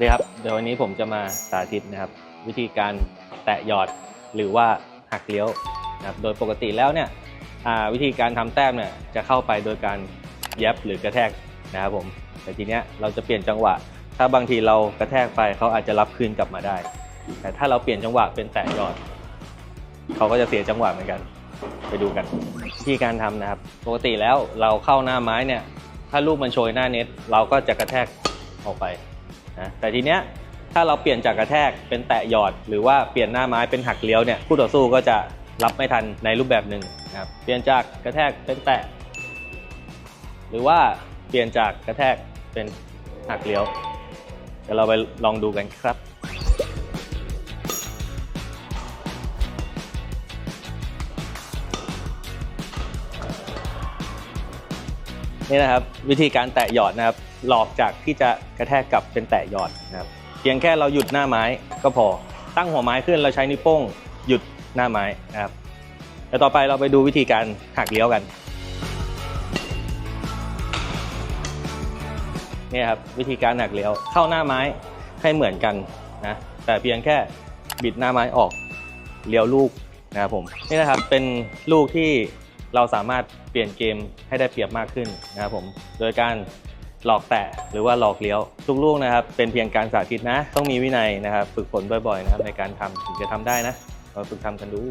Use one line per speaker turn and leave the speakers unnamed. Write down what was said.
ดีครับเดี๋ยววันนี้ผมจะมาสาธิตนะครับ วิธีการแตะหยอดหรือว่าหักเลี้ยวนะครับโดยปกติแล้วเนี่ยวิธีการทำแต้มเนี่ยจะเข้าไปโดยการแยบหรือกระแทกนะครับผมแต่ทีเนี้ยเราจะเปลี่ยนจังหวะ ถ้าบางทีเรากระแทกไปเขาอาจจะรับคืนกลับมาได้ แต่ถ้าเราเปลี่ยนจังหวะเป็นแตะหยอดเขาก็จะเสียจังหวะเหมือนกัน ไปดูกันวิธีการทำนะครับ ปกติแล้วเราเข้าหน้าไม้เนี่ยถ้าลูกมันโชยหน้าเน็ตเราก็จะกระแทกออกไป นะแต่ทีเนี้ยถ้าเราเปลี่ยนจากกระแทกเป็นแตะหยอด หรือว่าเปลี่ยนหน้าไม้เป็นหักเลี้ยวเนี่ยคู่ต่อสู้ก็จะรับไม่ทันในรูปแบบหนึ่งนะครับเปลี่ยนจากกระแทกเป็นแตะ หรือว่าเปลี่ยนจากกระแทกเป็นหักเลี้ยวเดี๋ยวเราไปลองดูกันครับนี่นะครับวิธีการแตะหยอดนะครับ หลอกจากที่จะกระแทกกลับเป็นแตะหยอดนะครับเพียงแค่เราหยุดหน้าไม้ก็พอ ตั้งหัวไม้ขึ้นเราใช้นิ้วโป้งหยุดหน้าไม้นะครับแล้วต่อไปเราไปดูวิธีการหักเลี้ยวกันนี่ครับวิธีการหักเลี้ยวเข้าหน้าไม้ให้เหมือนกันนะแต่เพียงแค่บิดหน้าไม้ออกเลี้ยวลูกนะครับผมนี่นะครับเป็นลูกที่เราสามารถเปลี่ยนเกมให้ได้เปรียบมากขึ้นนะครับผมโดยการ หลอกแตะหรือว่าหลอกเลี้ยวทุกลูกนะครับ เป็นเพียงการสาธิตนะ ต้องมีวินัยนะครับ ฝึกฝนบ่อยๆนะครับในการทำถึงจะทำได้นะเราฝึกทำกันดู